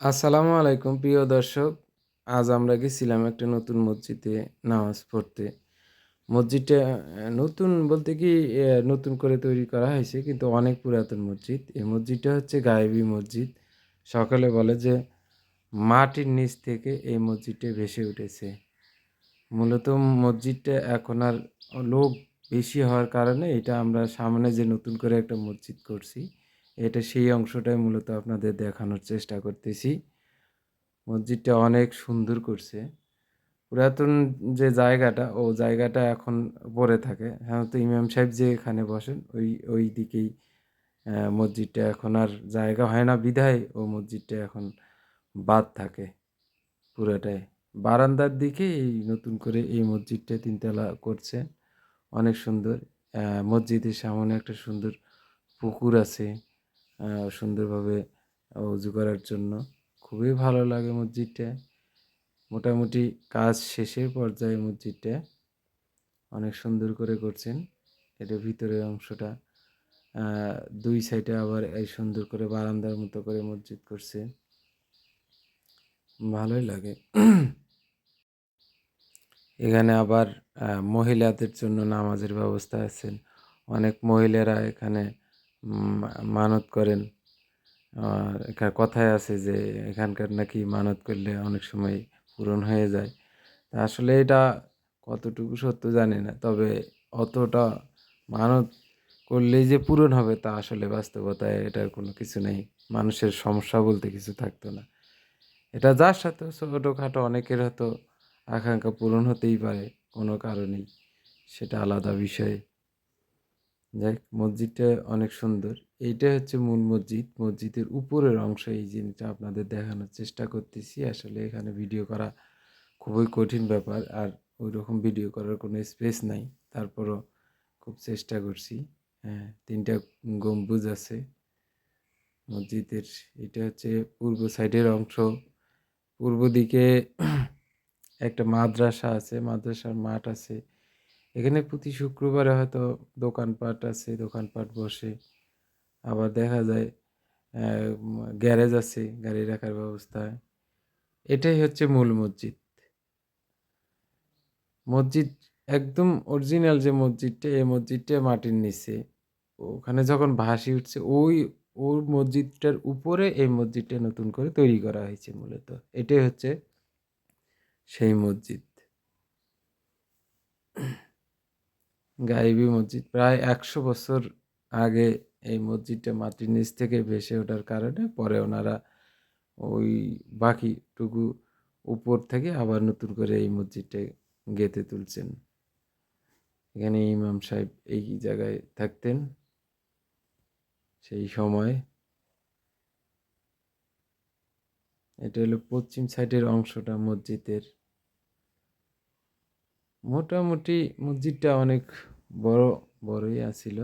আসসালামু আলাইকুম, প্রিয় দর্শক। আজ আমরা গেছিলাম একটা নতুন মসজিদে নামাজ পড়তে। মসজিদটা নতুন বলতে কি নতুন করে তৈরি করা হয়েছে, কিন্তু অনেক পুরাতন মসজিদ। এই মসজিদটা হচ্ছে গায়েবী মসজিদ। সকালে বলে যে মাটির নিচ থেকে এই মসজিদটা ভেসে উঠেছে। মূলত মসজিদটা এখন আর লোক বেশি হওয়ার কারণে এটা আমরা সামনে যে নতুন করে একটা মসজিদ করছি এটা সেই অংশটাই মূলত আপনাদের দেখানোর চেষ্টা করতেছি। মসজিদটা অনেক সুন্দর করছে। পুরাতন যে জায়গাটা, ও জায়গাটা এখন পড়ে থাকে। সাধারণত ইমাম সাহেব যে এখানে বসেন, ওই ওই দিকেই মসজিদটা এখন আর জায়গা হয় না বিধায়, ও মসজিদটা এখন বাদ থাকে পুরোটাই। বারান্দার দিকে এই নতুন করে এই মসজিদটা তিনতলা করছে। অনেক সুন্দর মসজিদের সামনে একটা সুন্দর পুকুর আছে। সুন্দরভাবে উজু করার জন্য। খুবই ভালো লাগে মসজিদটা। মোটামুটি কাজ শেষের পর্যায়ে মসজিদটা অনেক সুন্দর করে করছেন। এটা ভিতরের অংশটা দুই সাইডে আবার এই সুন্দর করে বারান্দার মতো করে মসজিদ করছে ভালোই লাগে। এখানে আবার মহিলাদের জন্য নামাজের ব্যবস্থা আছে অনেক মহিলারা এখানে মানত করেন। এখানে কথায় আছে যে, এখানকার নাকি মানত করলে অনেক সময় পূরণ হয়ে যায়। তা আসলে এটা কতটুকু সত্য জানি না, তবে অতটা মানত করলেই যে পূরণ হবে তা আসলে বাস্তবতায় এটার কোনো কিছু নেই। মানুষের সমস্যা বলতে কিছু থাকতো না। এটা যার সাথে ছোটোখাটো অনেকের হয়তো আকাঙ্ক্ষা পূরণ হতেই পারে কোনো কারণেই। সেটা আলাদা বিষয়। যাই মসজিদটা অনেক সুন্দর। এইটা হচ্ছে মূল মসজিদ। মসজিদের উপরের অংশ এই জিনিসটা আপনাদের দেখানোর চেষ্টা করতেছি। আসলে এখানে ভিডিও করা খুবই কঠিন ব্যাপার আর ওই রকম ভিডিও করার কোনো স্পেস নাই। তারপরও খুব চেষ্টা করছি। হ্যাঁ তিনটা গম্বুজ আছে। মসজিদের এটা হচ্ছে পূর্ব সাইডের অংশ। পূর্ব দিকে একটা মাদ্রাসা আছে। মাদ্রাসার মাঠ আছে। এখানে প্রতি শুক্রবারে হয়তো দোকানপাট আছে, দোকানপাট বসে। আবার দেখা যায় গ্যারেজ আছে, গাড়ি রাখার ব্যবস্থা। এটাই হচ্ছে মূল মসজিদ। মসজিদ একদম অরিজিনাল যে মসজিদটা, এই মসজিদটা মাটির নিচে। ওখানে যখন ভাসি উঠছে, ওই, ওর মসজিদটার উপরে এই মসজিদটা নতুন করে তৈরি করা হয়েছে মূলত। এটাই হচ্ছে সেই মসজিদ। গাইবী মসজিদ। প্রায় একশো বছর আগে এই মসজিদটা মাটির নিচ থেকে ভেসে ওঠার কারণে পরে ওনারা ওই বাকিটুকু উপর থেকে আবার নতুন করে এই মসজিদটা গেঁথে তুলছেন। এখানে ইমাম সাহেব এই জায়গায় থাকতেন। সেই সময় এটা হলো পশ্চিম সাইডের অংশটা মসজিদের। মোটামুটি মসজিদটা অনেক বড় বড়ই আছিল।